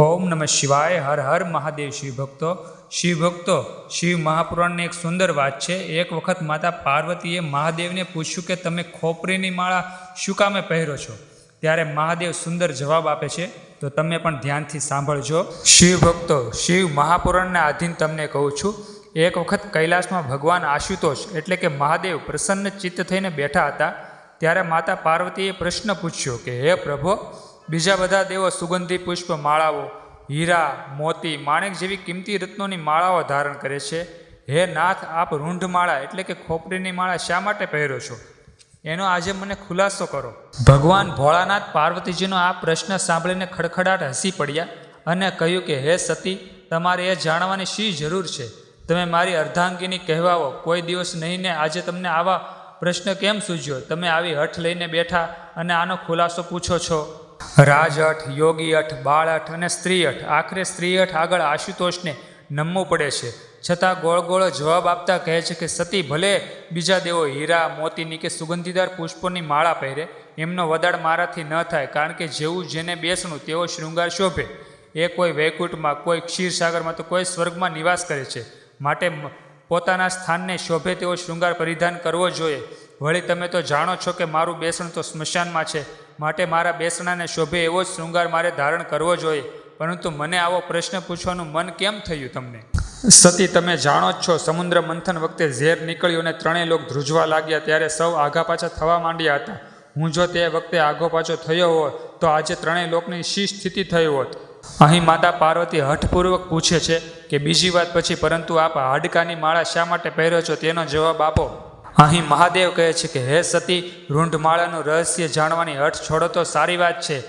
ઓમ નમઃ શિવાય, હર હર મહાદેવ શિવ ભક્તો. શિવ ભક્તો શિવ મહાપુરાણની એક સુંદર વાત છે. એક વખત માતા પાર્વતીએ મહાદેવને પૂછ્યું કે તમે ખોપરીની માળા શું કામે પહેરો છો? ત્યારે મહાદેવ સુંદર જવાબ આપે છે, તો તમે પણ ધ્યાનથી સાંભળજો. શિવ ભક્તો શિવ મહાપુરાણના આધીન તમને કહું છું, એક વખત કૈલાસમાં ભગવાન આશુતોષ, એટલે કે મહાદેવ પ્રસન્ન ચિત્ત થઈને બેઠા હતા, ત્યારે માતા પાર્વતીએ પ્રશ્ન પૂછ્યો કે, હે પ્રભુ બીજા બધા દેવો સુગંધી, પુષ્પ, માળાઓ, હીરા, મોતી, માણેક જેવી કિંમતી રત્નોની માળાઓ ધારણ કરે છે. હે નાથ, આપ રૂંઢ માળા એટલે કે ખોપરીની માળા શા માટે પહેરો છો? એનો આજે મને ખુલાસો કરો. ભગવાન ભોળાનાથ પાર્વતીજીનો આ પ્રશ્ન સાંભળીને ખડખડાટ હસી પડ્યા અને કહ્યું કે, હે સતી, તમારે એ જાણવાની શી જરૂર છે? તમે મારી અર્ધાંગીની કહેવાઓ કોઈ દિવસ નહીં ને આજે તમને આવા પ્રશ્ન કેમ સૂઝ્યો તમે આવી હઠ લઈને બેઠા અને આનો ખુલાસો પૂછો છો? રાજહઠ યોગી અઠ, બાળ અઠ અને સ્ત્રી અઠ. આખરે સ્ત્રી આગળ આશુતોષને નમવું પડે છે. છતાં ગોળ ગોળ જવાબ આપતા કહે છે કે, સતી, ભલે બીજા દેવો હીરા, મોતીની કે સુગંધીદાર પુષ્પોની માળા પહેરે, એમનો વદાડ મારાથી ન થાય, કારણ કે જેવું જેને બેસણું તેવો શૃંગાર શોભે. એ કોઈ વૈકુંઠમાં, કોઈ ક્ષીરસાગરમાં તો કોઈ સ્વર્ગમાં નિવાસ કરે છે. માટે પોતાના સ્થાનને શોભે તેવો શૃંગાર પરિધાન કરવો જોઈએ. વળી તમે તો જાણો છો કે મારું બેસણ તો સ્મશાનમાં છે. માટે મારા બેસણાને શોભે એવો જ શૃંગાર મારે ધારણ કરવો જોઈએ. પરંતુ મને આવો પ્રશ્ન પૂછવાનું મન કેમ થયું તમને? સતી, તમે જાણો જ છો, સમુદ્ર મંથન વખતે ઝેર નીકળ્યું અને ત્રણેય લોક ધ્રુજવા લાગ્યા ત્યારે સૌ આઘા પાછા થવા માંડ્યા હતા. હું જો તે વખતે આઘો પાછો થયો હોત, તો આજે ત્રણેય લોકની શી સ્થિતિ થઈ હોત? અહીં માતા પાર્વતી હઠપૂર્વક પૂછે છે કે બીજી વાત પછી, પરંતુ આપ હાડકાની માળા શા માટે પહેરો છો? તેનો જવાબ આપો. અહીં મહાદેવ કહે છે કે, હે સતી, રૂંઢમાળાનું રહસ્ય જાણવાની હઠ છોડો તો સારી વાત છે.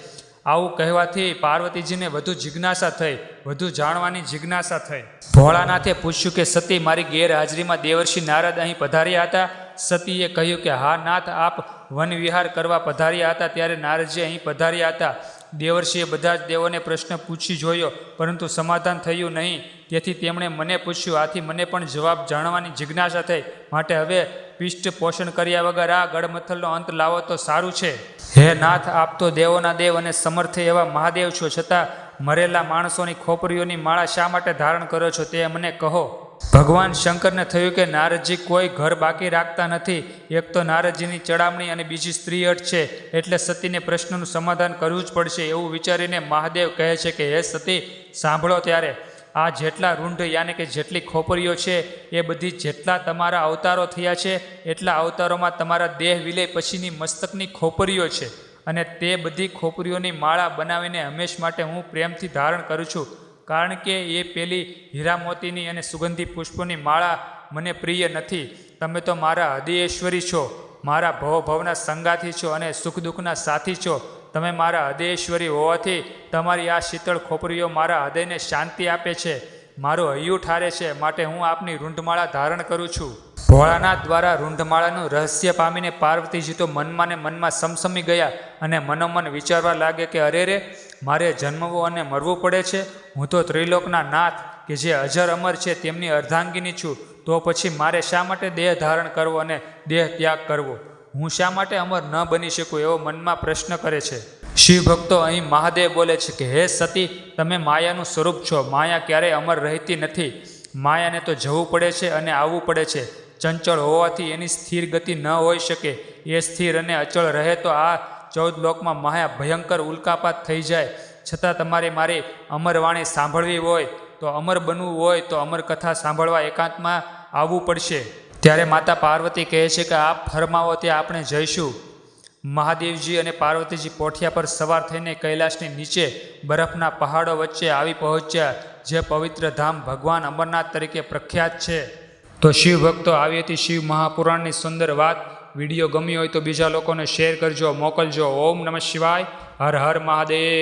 આવું કહેવાથી પાર્વતીજીને વધુ જિજ્ઞાસા થઈ, વધુ જાણવાની જિજ્ઞાસા થઈ. ભોળાનાથે પૂછ્યું કે, સતી, મારી ગેરહાજરીમાં દેવર્ષિ નારદ અહીં પધાર્યા હતા? સતીએ કહ્યું કે, હા, નાથ, આપ વન વિહાર કરવા પધાર્યા હતા ત્યારે નારદજી અહીં પધાર્યા હતા. દેવર્ષિએ બધા જ દેવોને પ્રશ્ન પૂછી જોયો, પરંતુ સમાધાન થયું નહીં. તેથી તેમણે મને પૂછ્યું, આથી મને પણ જવાબ જાણવાની જિજ્ઞાસા થઈ. માટે હવે પિષ્ટ પોષણ કર્યા વગર આ ગળમથલનો અંત લાવો તો સારું છે. હે નાથ, આપ તો દેવોના દેવ અને સમર્થ એવા મહાદેવ છો. છતાં મરેલા માણસોની ખોપરીઓની માળા શા માટે ધારણ કરો છો તે મને કહો. ભગવાન શંકરને થયું કે નારદજી કોઈ ઘર બાકી રાખતા નથી. એક તો નારદજીની ચડામણી અને બીજી સ્ત્રી અટ છે. એટલે સતીને પ્રશ્નનું સમાધાન કરવું જ પડશે એવું વિચારીને મહાદેવ કહે છે કે, હે સતી, સાંભળો ત્યારે. આ જેટલા રૂંઢ યાને કે જેટલી ખોપરીઓ છે, એ બધી જેટલા તમારા અવતારો થયા છે, એટલા અવતારોમાં તમારા દેહ વિલય પછીની મસ્તકની ખોપરીઓ છે. અને તે બધી ખોપરીઓની માળા બનાવીને હંમેશ માટે હું પ્રેમથી ધારણ કરું છું. કારણ કે એ પેલી હીરા મોતીની અને સુગંધી પુષ્પોની માળા મને પ્રિય નથી. તમે તો મારા હૃદયેશ્વરી છો, મારા ભવ સંગાથી છો અને સુખ દુઃખના સાથી છો. તમે મારા હૃદયેશ્વરી હોવાથી તમારી આ શીતળ ખોપરીઓ મારા હૃદયને શાંતિ આપે છે. મારું હૈયું ઠારે છે, માટે હું આપની રૂંઢમાળા ધારણ કરું છું. ભોળાનાથ દ્વારા રૂંઢમાળાનું રહસ્ય પામીને પાર્વતીજી તો મનમાં ને મનમાં સમસમી ગયા અને મનોમન વિચારવા લાગે કે, અરે રે, મારે જન્મવું અને મરવું પડે છે. હું તો ત્રિલોકના નાથ કે જે અજર અમર છે તેમની અર્ધાંગીની છું. તો પછી મારે શા માટે દેહ ધારણ કરવો અને દેહ ત્યાગ કરવો? હું શા માટે અમર ન બની શકું એવો મનમાં પ્રશ્ન કરે છે. શિવ ભક્તો અહીં મહાદેવ બોલે છે કે, હે સતી, તમે માયાનું સ્વરૂપ છો. માયા ક્યારેય અમર રહેતી નથી. માયાને તો જવું પડે છે અને આવવું પડે છે. ચંચળ હોવાથી એની સ્થિર ગતિ ન હોઈ શકે. એ સ્થિર અને અચળ રહે તો આ ચૌદ લોકમાં માયા ભયંકર ઉલ્કાપાત થઈ જાય. છતાં તમારે મારી અમરવાણી સાંભળવી હોય, તો અમર બનવું હોય, તો અમર કથા સાંભળવા એકાંતમાં આવવું પડશે. ત્યારે માતા પાર્વતી કહે છે કે આપ ફરમાવો ત્યાં આપણે જઈશું. મહાદેવજી અને પાર્વતીજી પોઠિયા પર સવાર થઈને કૈલાસની નીચે બરફના પહાડો વચ્ચે આવી પહોંચ્યા, જે પવિત્ર ધામ ભગવાન અમરનાથ તરીકે પ્રખ્યાત છે. તો શિવ ભક્તો આવી હતી શિવ મહાપુરાણની સુંદર વાત. વીડિયો ગમ્યો હોય તો બીજા લોકોને શેર કરજો, મોકલજો. ઓમ નમઃ શિવાય. હર હર મહાદેવ.